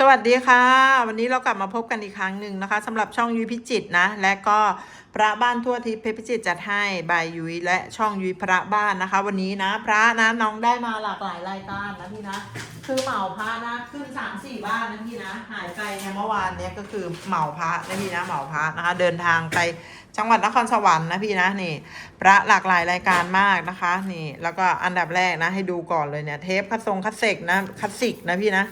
สวัสดีค่ะ วันนี้เรากลับมาพบกันอีกครั้งหนึ่งนะคะสำหรับช่องยุ้ยพิจิตนะ และก็พระบ้านทั่วทิพย์เพชรพิจิตจัดให้บายยุ้ยและช่องยุ้ยพระบ้านนะคะ วันนี้นะพระนะน้องได้มาหลากหลายรายการนะพี่นะคือเหมาพระนะขึ้นสามสี่บ้านนะพี่นะหายไปเนี่ยเมื่อวานเนี้ยก็คือเหมาพระนะพี่นะเหมาพระนะคะเดินทางไปจังหวัดนครสวรรค์นะพี่นะนี่ พระหลากหลายรายการมากนะคะ นี่ แล้วก็อันดับแรกนะให้ดูก่อนเลยเนี่ยเทปคัดทรงคัดเซกนะคัดสิกนะพี่นะ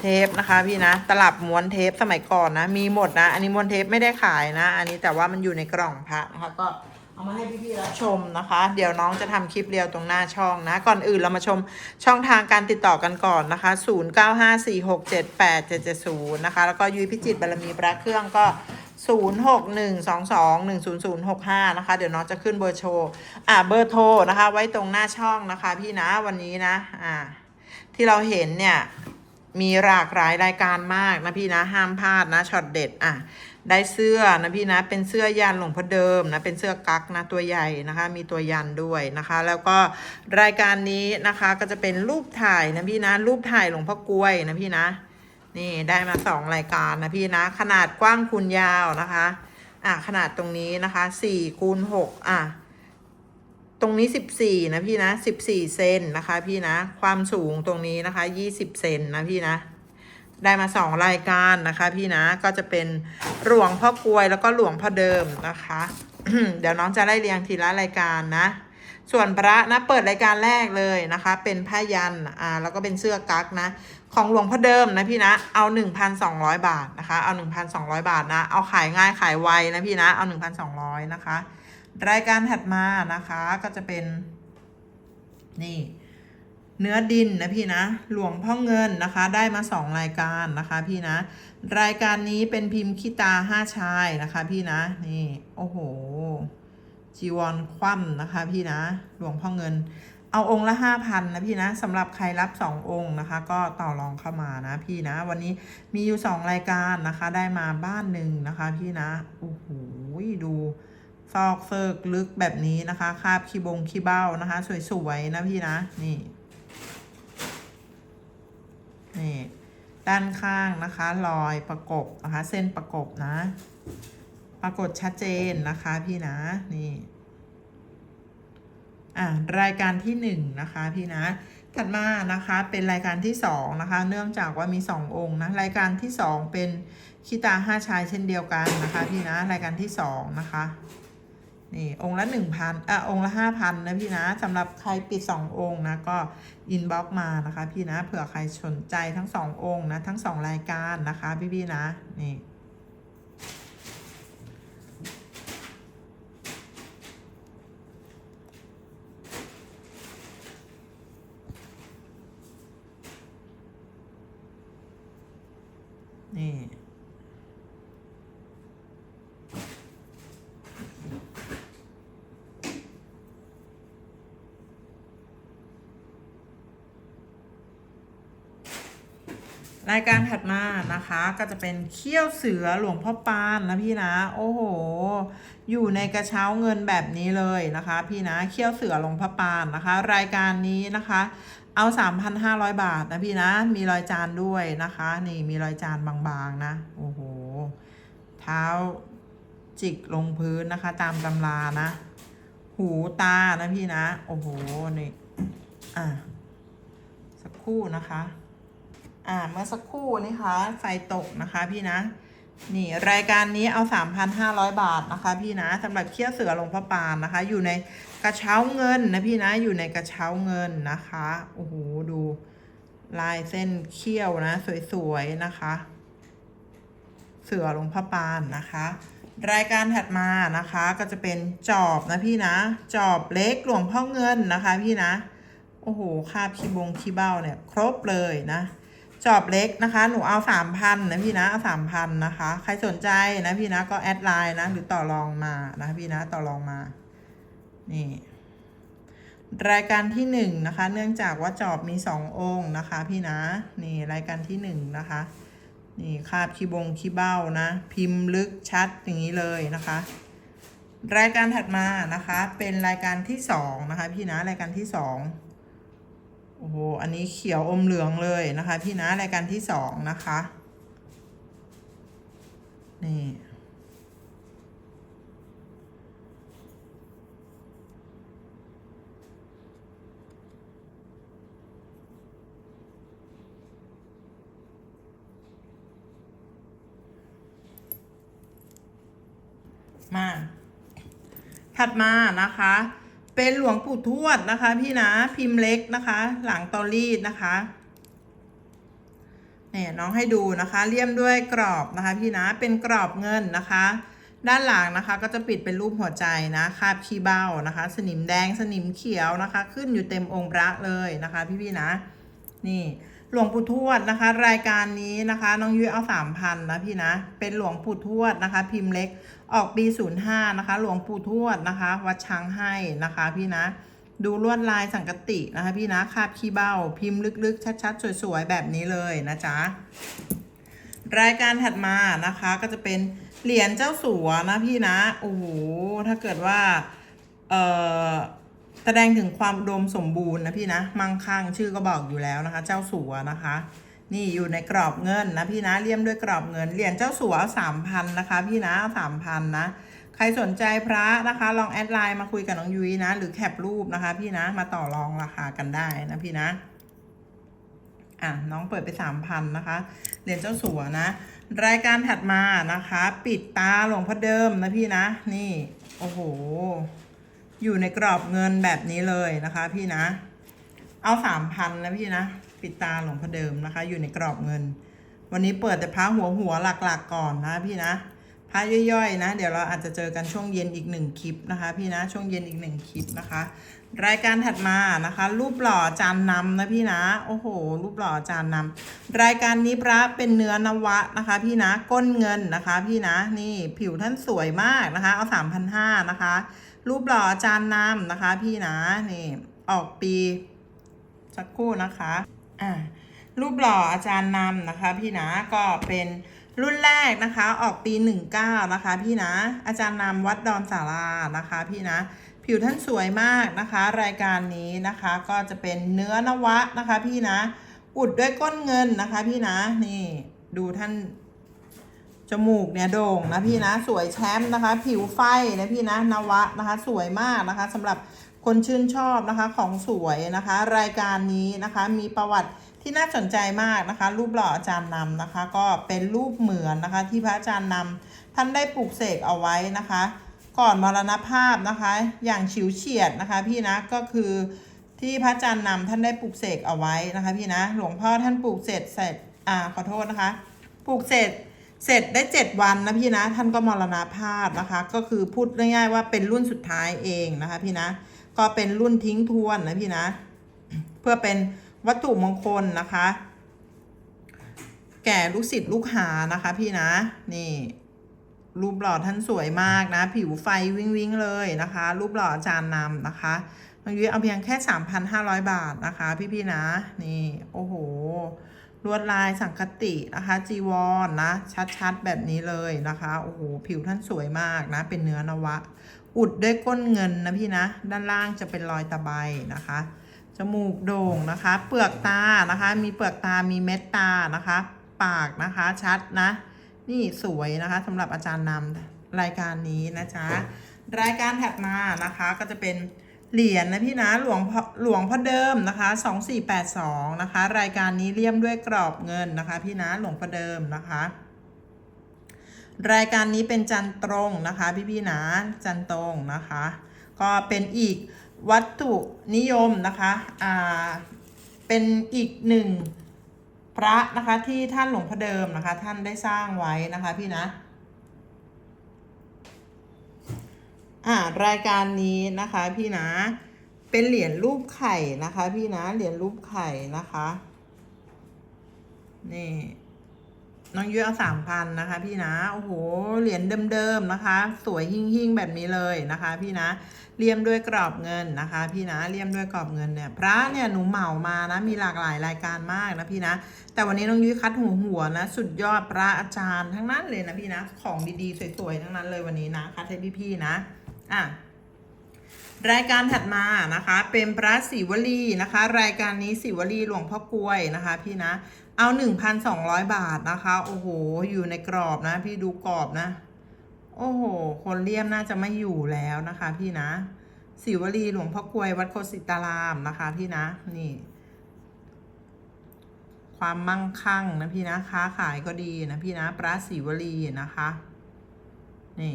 เทปนะคะพี่นะ ตลับม้วนเทปสมัยก่อนนะ มีหมดนะ อันนี้ม้วนเทปไม่ได้ขายนะ อันนี้แต่ว่ามันอยู่ในกล่องพระนะคะ ก็เอามาให้พี่ๆรับชมนะคะ เดี๋ยวน้องจะทำคลิปเรียวตรงหน้าช่องนะ ก่อนอื่นเรามาชมช่องทางการติดต่อกันก่อนนะคะ 0954678770 นะคะ แล้วก็ยุ้ยพิจิตบารมีพระเครื่องก็0612210065 นะคะ เดี๋ยวน้องจะขึ้นเบอร์โชว์อ่าเบอร์โทรนะคะ ไว้ตรงหน้าช่องนะคะ พี่นะวันนี้นะ อ่า ที่เราเห็นเนี่ย มีหลากหลายรายการมากนะพี่นะห้ามพลาดนะช็อตเด็ดอะได้เสื้อนะพี่นะเป็นเสื้อยันหลวงพ่อเดิมนะเป็นเสื้อกั๊กนะตัวใหญ่นะคะ มีตัวยันด้วยนะคะ แล้วก็รายการนี้นะคะก็จะเป็นรูปถ่ายนะพี่นะรูปถ่ายหลวงพ่อกล้วยนะพี่นะนี่ได้มาสองรายการนะพี่นะขนาดกว้างคูณยาวนะคะ อะขนาดตรงนี้นะคะสี่คูณหกอะ ตรงนี้สิบสี่นะพี่นะสิบสี่เซนนะคะ พี่นะ ความสูงตรงนี้นะคะยี่สิบเซนนะพี่นะ ได้มาสองรายการนะคะ พี่นะก็จะเป็นหลวงพ่อกลวยแล้วก็หลวงพ่อเดิมนะคะ เดี๋ยวน้องจะไล่เรียงทีละรายการนะ ส่วนพระนะเปิดรายการแรกเลยนะคะ เป็นผ้ายันอ่าแล้วก็เป็นเสื้อกั๊กนะ ของหลวงพ่อเดิมนะพี่นะเอา 1,200 บาทนะคะ เอา 1,200 บาทนะ เอาขายง่ายขายไวนะพี่นะเอา 1,200นะคะ รายการถัดมานะคะก็จะเป็น นี่ เนื้อดินนะพี่นะ หลวงพ่อเงินนะคะ ได้มาสองรายการนะคะพี่นะ รายการนี้เป็นพิมพ์ขี้ตาห้าชายนะคะ พี่นะ นี่ โอ้โห จีวรคว่ำนะคะ พี่นะ หลวงพ่อเงิน เอาองค์ละห้าพันนะพี่นะสำหรับใครรับสององค์นะคะ ก็ต่อรองเข้ามานะพี่นะ วันนี้มีอยู่สองรายการนะคะ ได้มาบ้านหนึ่งนะคะ พี่นะ โอ้โห ดู ซอกเซิกลึกแบบนี้นะคะ คาบขี้บงขี้เบ้านะคะ สวยๆนะพี่นะ นี่ นี่ ด้านข้างนะคะรอยประกบนะคะ เส้นประกบนะ ปรากฏชัดเจนนะคะพี่นะ นี่ อะรายการที่หนึ่งนะคะพี่นะถัดมานะคะเป็นรายการที่สองนะคะ เนื่องจากว่ามีสององค์นะรายการที่สองเป็นขี้ตาห้าชายเช่นเดียวกันนะคะพี่นะรายการที่สองนะคะ นี่องค์ละหนึ่งพันอะองค์ละห้าพันนะพี่นะสำหรับใครปิดสององค์นะก็อินบ็อกมานะคะ พี่นะเผื่อใครสนใจทั้งสององค์นะทั้งสองรายการนะคะพี่พี่ๆนะนี่ รายการถัดมานะคะก็จะเป็นเขี้ยวเสือหลวงพ่อปานนะพี่นะ โอ้โห อยู่ในกระเช้าเงินแบบนี้เลยนะคะ พี่นะเขี้ยวเสือหลวงพ่อปานนะคะ รายการนี้นะคะเอา 3,500 บาทนะพี่นะ มีรอยจานด้วยนะคะ นี่มีรอยจานบางๆนะ โอ้โห เท้าจิกลงพื้นนะคะ ตามตำรานะ หูตานะพี่นะ โอ้โห นี่ อะ สักคู่นะคะ อ่าเมื่อสักครู่นี่คะไฟตกนะคะพี่นะ นี่รายการนี้เอา 3,500 บาทนะคะ พี่นะสำหรับเขี้ยวเสือหลวงพ่อปานนะคะ อยู่ในกระเช้าเงินนะพี่นะอยู่ในกระเช้าเงินนะคะโอ้โหดูลายเส้นเขี้ยวนะ สวยๆนะคะ เสือหลวงพ่อปานนะคะ รายการถัดมานะคะก็จะเป็นจอบนะพี่นะ จอบเล็กหลวงพ่อเงินนะคะ พี่นะ โอ้โหคาบขี้บงขี้เบ้าเนี่ย ครบเลยนะ จอบเล็กนะคะ หนูเอาสามพันนะพี่นะเอาสามพันนะคะ ใครสนใจนะพี่นะก็แอดไลน์นะ หรือต่อรองมานะพี่นะต่อรองมา นี่ รายการที่หนึ่งนะคะ เนื่องจากว่าจอบมีสององค์นะคะ พี่นะ นี่รายการที่หนึ่งนะคะ นี่คาบขี้บงขี้เบ้านะ พิมพ์ลึกชัดอย่างนี้เลยนะคะ รายการถัดมานะคะ เป็นรายการที่สองนะคะ พี่นะรายการที่สอง โอ้โห อันนี้เขียวอมเหลืองเลยนะคะ พี่นะรายการที่สองนะคะ นี่ มา ถัดมานะคะ เป็นหลวงปู่ทวดนะคะ พี่นะพิมพ์เล็กนะคะ หลังตอรีดนะคะเนี่ยน้องให้ดูนะคะเลี่ยมด้วยกรอบนะคะ พี่นะเป็นกรอบเงินนะคะ ด้านหลังนะคะก็จะปิดเป็นรูปหัวใจนะคาบขี้เบ้านะคะ สนิมแดงสนิมเขียวนะคะ ขึ้นอยู่เต็มองค์พระเลยนะคะ พี่ๆนะ นี่ หลวงปู่ทวดนะคะ รายการนี้นะคะ น้องยุ้ยเอาสามพันนะพี่นะ เป็นหลวงปู่ทวดนะคะ พิมพ์เล็กออกปีศูนย์ห้านะคะ หลวงปู่ทวดนะคะ วัดช้างให้นะคะ พี่นะ ดูลวดลายสังกตินะคะ พี่นะคาบขี้เบ้า พิมพ์ลึกๆ ชัดๆ สวยๆ แบบนี้เลยนะจ๊ะรายการถัดมานะคะก็จะเป็นเหรียญเจ้าสัวนะพี่นะโอ้โหถ้าเกิดว่าเอ่อ แสดงถึงความอุดมสมบูรณ์นะพี่นะมั่งคั่งชื่อก็บอกอยู่แล้วนะคะ เจ้าสัวนะคะ นี่อยู่ในกรอบเงินนะพี่นะเลี่ยมด้วยกรอบเงินเหรียญเจ้าสัวสามพันนะคะพี่นะสามพันนะใครสนใจพระนะคะ ลองแอดไลน์มาคุยกับน้องยุ้ยนะ หรือแคปรูปนะคะ พี่นะมาต่อรองราคากันได้นะพี่นะอะน้องเปิดไปสามพันนะคะเหรียญเจ้าสัวนะ รายการถัดมานะคะ ปิดตาหลวงพ่อเดิมนะพี่นะ นี่ โอ้โห อยู่ในกรอบเงินแบบนี้เลยนะคะ พี่นะ เอาสามพันนะพี่นะ ปิดตาหลวงพ่อเดิมนะคะ อยู่ในกรอบเงิน วันนี้เปิดแต่พระหัวหัวหลักๆกก่อนนะพี่นะพระย่อยๆนะ เดี๋ยวเราอาจจะเจอกันช่วงเย็นอีกหนึ่งคลิปนะคะ พี่นะช่วงเย็นอีกหนึ่งคลิปนะคะ รายการถัดมานะคะ รูปหล่อจานนำนะพี่นะ โอ้โห รูปหล่อจานนำรายการนี้พระเป็นเนื้อนวะนะคะ พี่นะก้นเงินนะคะ พี่นะนี่ผิวท่านสวยมากนะคะ เอาสามพันห้านะคะ รูปหล่ออาจารย์นำนะคะ พี่นะนี่ออกปีสักครู่นะคะอ่ารูปหล่ออาจารย์นำนะคะ พี่นะก็เป็นรุ่นแรกนะคะออกปี 19 นะคะ พี่นะ อาจารย์นำวัดดอนสารานะคะ พี่นะ ผิวท่านสวยมากนะคะ รายการนี้นะคะก็จะเป็นเนื้อนวะนะคะ พี่นะ อุดด้วยก้นเงินนะคะ พี่นะนี่ดูท่าน จมูกเนี่ยโด่งนะพี่นะสวยแชมป์นะคะ ผิวไฟนะพี่นะนวะนะคะ สวยมากนะคะสำหรับคนชื่นชอบนะคะของสวยนะคะ รายการนี้นะคะมีประวัติที่น่าสนใจมากนะคะ รูปหล่ออาจารย์นำนะคะ ก็เป็นรูปเหมือนนะคะ ที่พระอาจารย์นำท่านได้ปลูกเสกเอาไว้นะคะ ก่อนมรณภาพนะคะ อย่างฉิวเฉียดนะคะ พี่นะก็คือที่พระอาจารย์นำท่านได้ปลูกเสกเอาไว้นะคะ พี่นะหลวงพ่อท่านปลูกเสร็จเสร็จอ่าขอโทษนะคะปลูกเสร็จ เสร็จได้เจ็ดวันนะพี่นะ ท่านก็มรณภาพนะคะ ก็คือพูดง่ายๆว่าเป็นรุ่นสุดท้ายเองนะคะ พี่นะ ก็เป็นรุ่นทิ้งทวนนะพี่นะ เพื่อเป็นวัตถุมงคลนะคะ แก่ลูกศิษย์ลูกหานะคะ พี่นะ นี่รูปหล่อท่านสวยมากนะ ผิวไฟวิงวิงเลยนะคะ รูปหล่ออาจารย์นำนะคะน้องยุ้ยเอาเพียงแค่ 3,500 บาทนะคะ พี่ๆนะ นี่ โอ้โห ลวดลายสังคตินะคะ จีวรนนะ ชัดๆ แบบนี้เลยนะคะ โอ้โห ผิวท่านสวยมากนะ เป็นเนื้อนวะ อุดด้วยก้นเงินนะพี่นะ ด้านล่างจะเป็นรอยตะไบนะคะ จมูกโด่งนะคะ เปลือกตานะคะ มีเปลือกตา มีเม็ดตานะคะ ปากนะคะชัดนะ นี่สวยนะคะสำหรับอาจารย์นำรายการนี้นะจ๊ะ รายการถัดมานะคะก็จะเป็น เหรียญนะพี่นะหลวงพ่อหลวงพ่อเดิมนะคะ2482นะคะ รายการนี้เลี่ยมด้วยกรอบเงินนะคะ พี่นะหลวงพ่อเดิมนะคะ รายการนี้เป็นจันตรงนะคะ พี่ๆนะจันตรงนะคะ ก็เป็นอีกวัตถุนิยมนะคะอ่าเป็นอีกหนึ่งพระนะคะที่ท่านหลวงพ่อเดิมนะคะ ท่านได้สร้างไว้นะคะ พี่นะ อ่ารายการนี้นะคะพี่นะ เป็นเหรียญรูปไข่นะคะ พี่นะเหรียญรูปไข่นะคะนี่น้องยุ้ยเอาสามพันนะคะ พี่นะโอ้โหเหรียญเดิมๆนะคะ สวยหิ่งๆแบบนี้เลยนะคะ พี่นะเลี่ยมด้วยกรอบเงินนะคะ พี่นะเลี่ยมด้วยกรอบเงินเนี่ย พระเนี่ยหนูเหมามานะ มีหลากหลายรายการมากนะพี่นะ แต่วันนี้น้องยุ้ยคัดหัวหัวนะ สุดยอดพระอาจารย์ทั้งนั้นเลยนะพี่นะ ของดีๆสวยๆทั้งนั้นเลยวันนี้นะคัดให้พี่ๆนะ อะรายการถัดมานะคะเป็นพระศิวลีนะคะ รายการนี้ศิวลีหลวงพ่อกล้วยนะคะพี่นะเอา 1,200 บาทนะคะโอ้โหอยู่ในกรอบนะพี่ดูกรอบนะ โอ้โห คนเลี่ยมน่าจะไม่อยู่แล้วนะคะพี่นะศิวลีหลวงพ่อกล้วยวัดโคสิตารามนะคะพี่นะนี่ ความมั่งคั่งนะพี่นะค้าขายก็ดีนะพี่นะพระศิวลีนะคะ นี่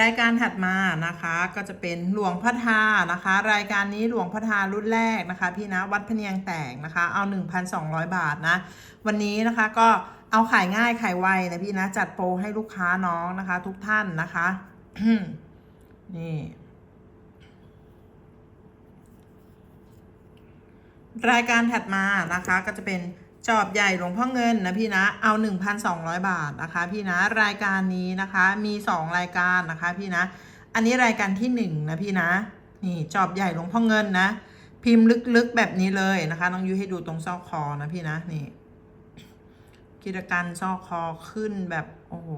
รายการถัดมานะคะก็จะเป็นหลวงพ่อทานะคะ รายการนี้หลวงพ่อทารุ่นแรกนะคะ พี่นะวัดพเนียงแตกนะคะ เอา 1,200 บาทนะ วันนี้นะคะก็เอาขายง่ายขายไวนะพี่นะจัดโปรให้ลูกค้าน้องนะคะ ทุกท่านนะคะนี่รายการถัดมานะคะก็จะเป็น จอบใหญ่หลวงพ่อเงินนะพี่นะ เอา 1,200 บาทนะคะพี่นะ รายการนี้นะคะมี 2 รายการนะคะพี่นะ อันนี้รายการที่ 1 นะพี่นะ นี่จอบใหญ่หลวงพ่อเงินนะ พิมพ์ลึกๆแบบนี้เลยนะคะน้องยุให้ดูตรงซอกคอนะพี่นะนี่กิจการซอกคอขึ้นแบบโอ้โห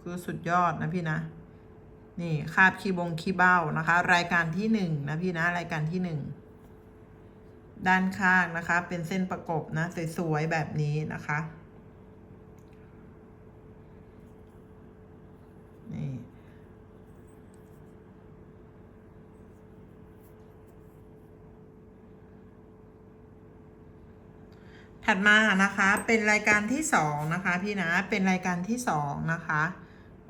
คือสุดยอดนะพี่นะ นี่คาบคีบงคีเบ้านะคะ รายการที่หนึ่งนะพี่นะรายการที่หนึ่ง ด้านข้างนะคะ เป็นเส้นประกบนะ สวยๆ แบบนี้นะคะนี่ถัดมานะคะเป็นรายการที่สองนะคะพี่นะเป็นรายการที่สองนะคะ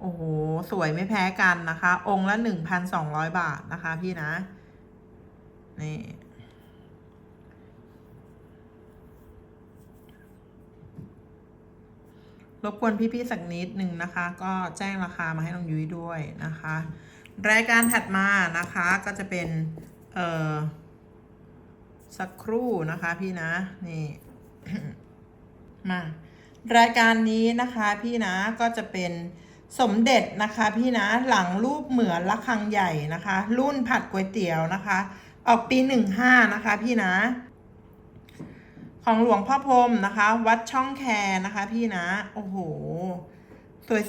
โอ้โหสวยไม่แพ้กันนะคะ องค์ละหนึ่งพันสองร้อยบาทนะคะพี่นะนี่ รบกวนพี่ๆสักนิดหนึ่งนะคะ ก็แจ้งราคามาให้น้องยุ้ยด้วยนะคะ รายการถัดมานะคะก็จะเป็น เอ่อ สักครู่นะคะพี่นะ นี่ มารายการนี้นะคะพี่นะก็จะเป็นสมเด็จนะคะพี่นะหลังรูปเหมือนระฆังใหญ่นะคะ รุ่นผัดก๋วยเตี๋ยวนะคะ ออกปีหนึ่งห้านะคะพี่นะ ของหลวงพ่อพรมนะคะ วัดช่องแคนะคะพี่นะ โอ้โห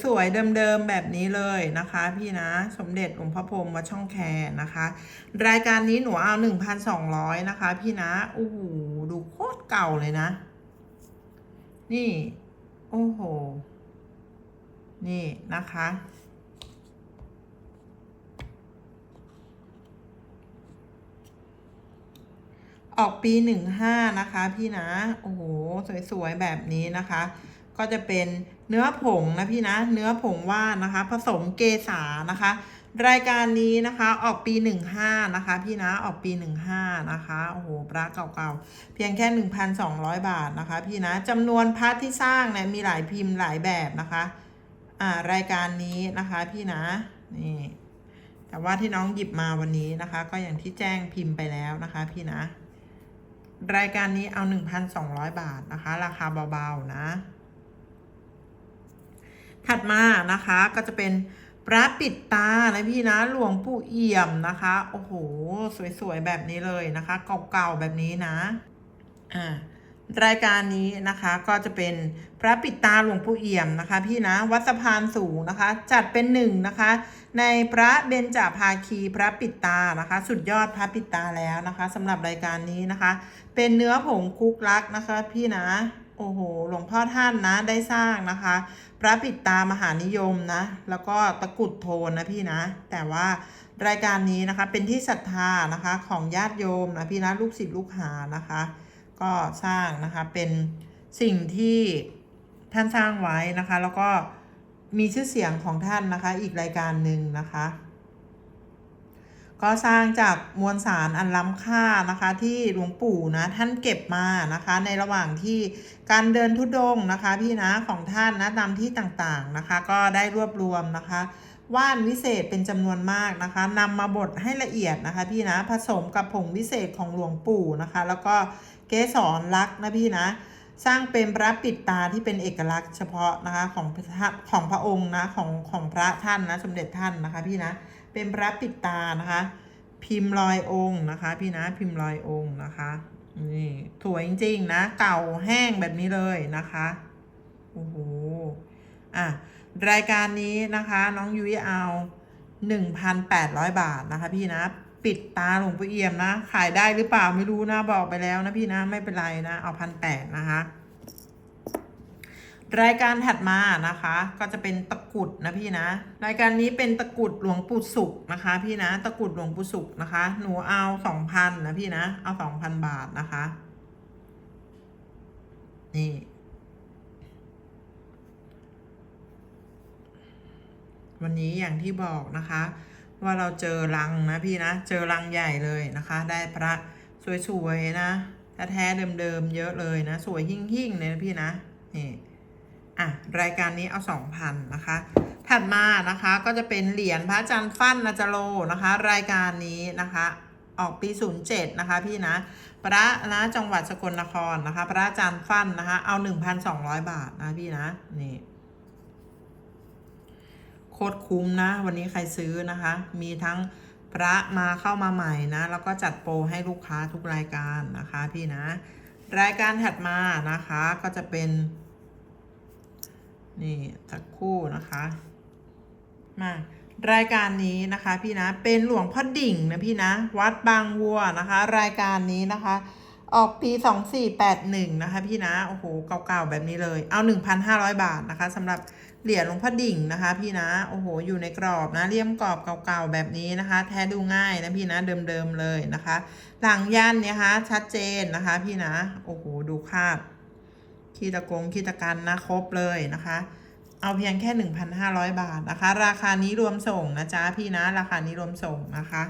สวยๆ เดิมๆ แบบนี้เลยนะคะ พี่นะ สมเด็จหลวงพ่อพรมวัดช่องแคนะคะ รายการนี้หนูเอาหนึ่งพันสองร้อยนะคะ พี่นะ โอ้โห ดูโคตรเก่าเลยนะ นี่ โอ้โห นี่นะคะ ออกปีหนึ่งห้านะคะพี่นะ โอ้โห สวยๆ แบบนี้นะคะ ก็จะเป็นเนื้อผงนะพี่นะ เนื้อผงว่านนะคะ ผสมเกสานะคะ รายการนี้นะคะออกปีหนึ่งห้านะคะ พี่นะออกปีหนึ่งห้านะคะ โอ้โหพระเก่าๆ เพียงแค่หนึ่งพันสองร้อยบาทนะคะ พี่นะจำนวนพระที่สร้างเนี่ยมีหลายพิมพ์หลายแบบนะคะ อ่ารายการนี้นะคะพี่นะ นี่แต่ว่าที่น้องหยิบมาวันนี้นะคะ ก็อย่างที่แจ้งพิมพ์ไปแล้วนะคะ พี่นะ รายการนี้เอา 1,200 บาทนะคะ ราคาเบาๆนะ ถัดมานะคะก็จะเป็นพระปิดตานะพี่นะหลวงปู่เอี่ยมนะคะ โอ้โห สวยๆ แบบนี้เลยนะคะ เก่าๆ แบบนี้นะ อ่ารายการนี้นะคะก็จะเป็นพระปิดตาหลวงปู่เอี่ยมนะคะ พี่นะวัดสะพานสูงนะคะ จัดเป็นหนึ่งนะคะ ในพระเบญจภาคีพระปิดตานะคะ สุดยอดพระปิดตาแล้วนะคะสำหรับรายการนี้นะคะ เป็นเนื้อผงคุกลักนะคะพี่นะ โอ้โห หลวงพ่อท่านนะได้สร้างนะคะ พระปิดตามหานิยมนะ แล้วก็ตะกุดโทนนะพี่นะ แต่ว่ารายการนี้นะคะเป็นที่ศรัทธานะคะของญาติโยมนะพี่นะลูกศิษย์ลูกหานะคะ ก็สร้างนะคะเป็นสิ่งที่ท่านสร้างไว้นะคะ แล้วก็มีชื่อเสียงของท่านนะคะ อีกรายการหนึ่งนะคะ ก็สร้างจากมวลสารอันล้ำค่านะคะ ที่หลวงปู่นะท่านเก็บมานะคะ ในระหว่างที่การเดินทุดงนะคะ พี่นะของท่านนะตามที่ต่างๆนะคะ ก็ได้รวบรวมนะคะว่านวิเศษเป็นจำนวนมากนะคะนำมาบดให้ละเอียดนะคะ พี่นะผสมกับผงวิเศษของหลวงปู่นะคะ แล้วก็เกสรลักษณ์นะพี่นะ สร้างเป็นพระปิดตาที่เป็นเอกลักษณ์เฉพาะนะคะของพระของพระองค์นะของของพระท่านนะสมเด็จท่านนะคะพี่นะ เป็นพระปิดตานะคะ พิมพ์ลอยองค์นะคะ พี่นะพิมพ์ลอยองค์นะคะนี่สวยจริงๆนะ เก่าแห้งแบบนี้เลยนะคะโอ้โหอะรายการนี้นะคะน้องยุ้ยเอาหนึ่งพันแปดร้อยบาทนะคะ พี่นะปิดตาหลวงปู่เอี่ยมนะ ขายได้หรือเปล่าไม่รู้นะบอกไปแล้วนะพี่นะไม่เป็นไรนะ เอาพันแปดนะคะ รายการถัดมานะคะ ก็จะเป็นตะกุดนะพี่นะ รายการนี้เป็นตะกุดหลวงปู่สุขนะคะ พี่นะตะกุดหลวงปู่สุขนะคะ หนูเอาสองพันนะพี่นะ เอาสองพันบาทนะคะ นี่วันนี้อย่างที่บอกนะคะ ว่าเราเจอรังนะพี่นะ เจอรังใหญ่เลยนะคะ ได้พระสวยๆนะแท้ๆเดิมๆเยอะเลยนะ สวยหิ่งๆเลยนะพี่นะนี่ อะรายการนี้เอาสองพันนะคะ ถัดมานะคะก็จะเป็นเหรียญพระอาจารย์ฟั่นนาจโลนะคะ รายการนี้นะคะออกปี 07 นะคะพี่นะ พระนะจังหวัดสกลนครนะคะ พระอาจารย์ฟั่นนะคะ เอา 1,200 บาทนะพี่นะ นี่ โคตรคุ้มนะ วันนี้ใครซื้อนะคะ มีทั้งพระมาเข้ามาใหม่นะ แล้วก็จัดโปรให้ลูกค้าทุกรายการนะคะพี่นะ รายการถัดมานะคะก็จะเป็น นี่สักคู่นะคะ มารายการนี้นะคะพี่นะเป็นหลวงพ่อดิ่งนะพี่นะ วัดบางวัวนะคะ รายการนี้นะคะ ออกปี 2481 นะคะพี่นะโอ้โหเก่าๆแบบนี้เลย เอา 1,500 บาทนะคะสำหรับเหรียญหลวงพ่อดิ่งนะคะ พี่นะโอ้โหอยู่ในกรอบนะเลี่ยมกรอบเก่าๆแบบนี้นะคะ แท้ดูง่ายนะพี่นะเดิมๆเลยนะคะ หลังย่านเนี่ยคะชัดเจนนะคะ พี่นะโอ้โหดูคาด ขีตะกงขีตะกันนะครบเลยนะคะ เอาเพียงแค่ 1,500 บาทนะคะ ราคานี้รวมส่งนะจ๊ะพี่นะราคานี้รวมส่งนะคะ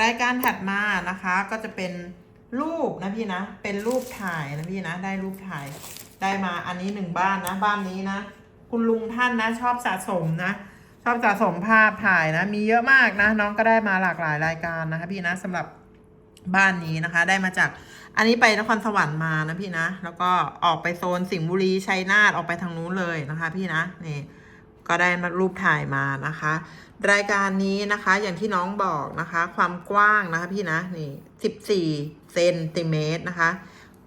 รายการถัดมานะคะก็จะเป็นรูปนะพี่นะ เป็นรูปถ่ายนะพี่นะ ได้รูปถ่ายได้มาอันนี้หนึ่งบ้านนะบ้านนี้นะคุณลุงท่านนะชอบสะสมนะชอบสะสมภาพถ่ายนะ มีเยอะมากนะ น้องก็ได้มาหลากหลายรายการนะคะพี่นะสำหรับบ้านนี้นะคะ ได้มาจาก อันนี้ไปนครสวรรค์มานะพี่นะ แล้วก็ออกไปโซนสิงห์บุรีชัยนาทออกไปทางนู้นเลยนะคะ พี่นะนี่ก็ได้รูปถ่ายมานะคะ รายการนี้นะคะอย่างที่น้องบอกนะคะ ความกว้างนะคะพี่นะนี่สิบสี่เซนติเมตรนะคะ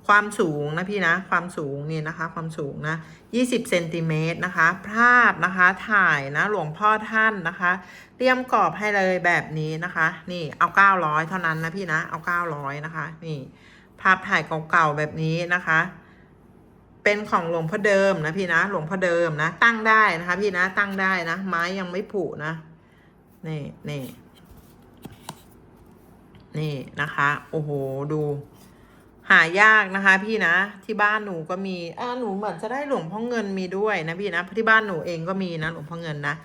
ความสูงนะพี่นะ ความสูงนี่นะคะ ความสูงนะยี่สิบเซนติเมตรนะคะ ภาพนะคะถ่ายนะหลวงพ่อท่านนะคะเตรียมกรอบให้เลยแบบนี้นะคะ นี่เอาเก้าร้อยเท่านั้นนะพี่นะเอาเก้าร้อยนะคะ นี่ พถ่ายเก่าๆแบบนี้นะคะ เป็นของหลวงพ่อเดิมนะพี่นะ หลวงพ่อเดิมนะ ตั้งได้นะคะ พี่นะตั้งได้นะ ไม้ยังไม่ผุนะ นี่นี่นี่นะคะ โอ้โห ดู หายากนะคะ พี่นะ ที่บ้านหนูก็มีอ่าหนูเหมือนจะได้หลวงพ่อเงินมีด้วยนะพี่นะที่บ้านหนูเองก็มีนะหลวงพ่อเงินนะ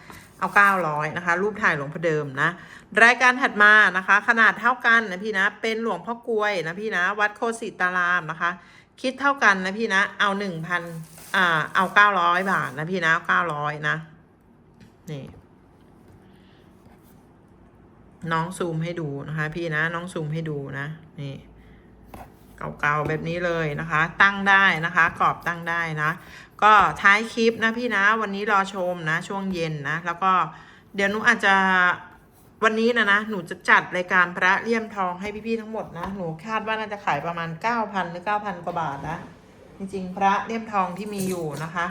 เอาเก้าร้อยนะคะ รูปถ่ายหลวงพ่อเดิมนะ รายการถัดมานะคะ ขนาดเท่ากันนะพี่นะ เป็นหลวงพ่อกลวยนะพี่นะ วัดโคสิตารามนะคะ คิดเท่ากันนะพี่นะ เอาหนึ่งพันอ่าเอาเก้าร้อยบาทนะพี่นะเก้าร้อยนะ นี่น้องซูมให้ดูนะคะ พี่นะน้องซูมให้ดูนะนี่เก่าๆแบบนี้เลยนะคะ ตั้งได้นะคะกรอบตั้งได้นะ ก็ท้ายคลิปนะพี่นะ วันนี้รอชมนะ ช่วงเย็นนะ แล้วก็เดี๋ยวหนูอาจจะวันนี้นะนะ หนูจะจัดรายการพระเลี่ยมทองให้พี่ๆทั้งหมดนะ หนูคาดว่าน่าจะขายประมาณ 9,000 หรือ 9,000 กว่าบาทนะ จริงๆ พระเลี่ยมทองที่มีอยู่นะคะ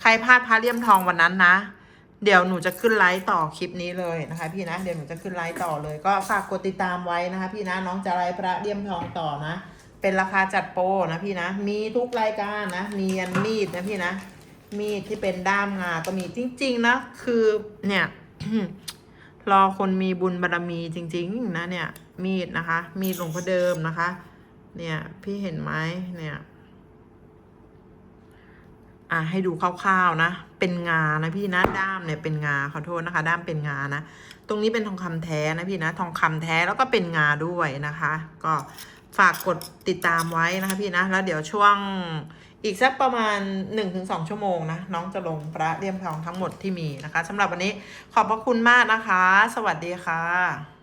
ใครพลาดพระเลี่ยมทองวันนั้นนะ เดี๋ยวหนูจะขึ้นไลฟ์ต่อคลิปนี้เลยนะคะ พี่นะ เดี๋ยวหนูจะขึ้นไลฟ์ต่อเลย ก็ฝากกดติดตามไว้นะคะ พี่นะ น้องจะไลฟ์พระเลี่ยมทองต่อนะ เป็นราคาจัดโปรนะพี่นะ มีทุกรายการนะ มียันมีดนะพี่นะ มีดที่เป็นด้ามงาก็มีจริง ๆ นะ คือเนี่ย รอคนมีบุญบารรมีจริง ๆ นะเนี่ย มีดนะคะ มีดหลวงพ่อเดิมนะคะ เนี่ยพี่เห็นไหมเนี่ยอะให้ดูคร่าวๆนะ เป็นงานะพี่นะด้ามเนี่ยเป็นงาขอโทษนะคะ ด้ามเป็นงานะ ตรงนี้เป็นทองคำแท้นะพี่นะ ทองคำแท้แล้วก็เป็นงาด้วยนะคะ ก็ ฝากกดติดตามไว้นะคะพี่นะ แล้วเดี๋ยวช่วงอีกสักประมาณ 1-2 ชั่วโมงนะ น้องจะลงพระเลี่ยมทองทั้งหมดที่มีนะคะสำหรับวันนี้ขอบพระคุณมากนะคะ สวัสดีค่ะ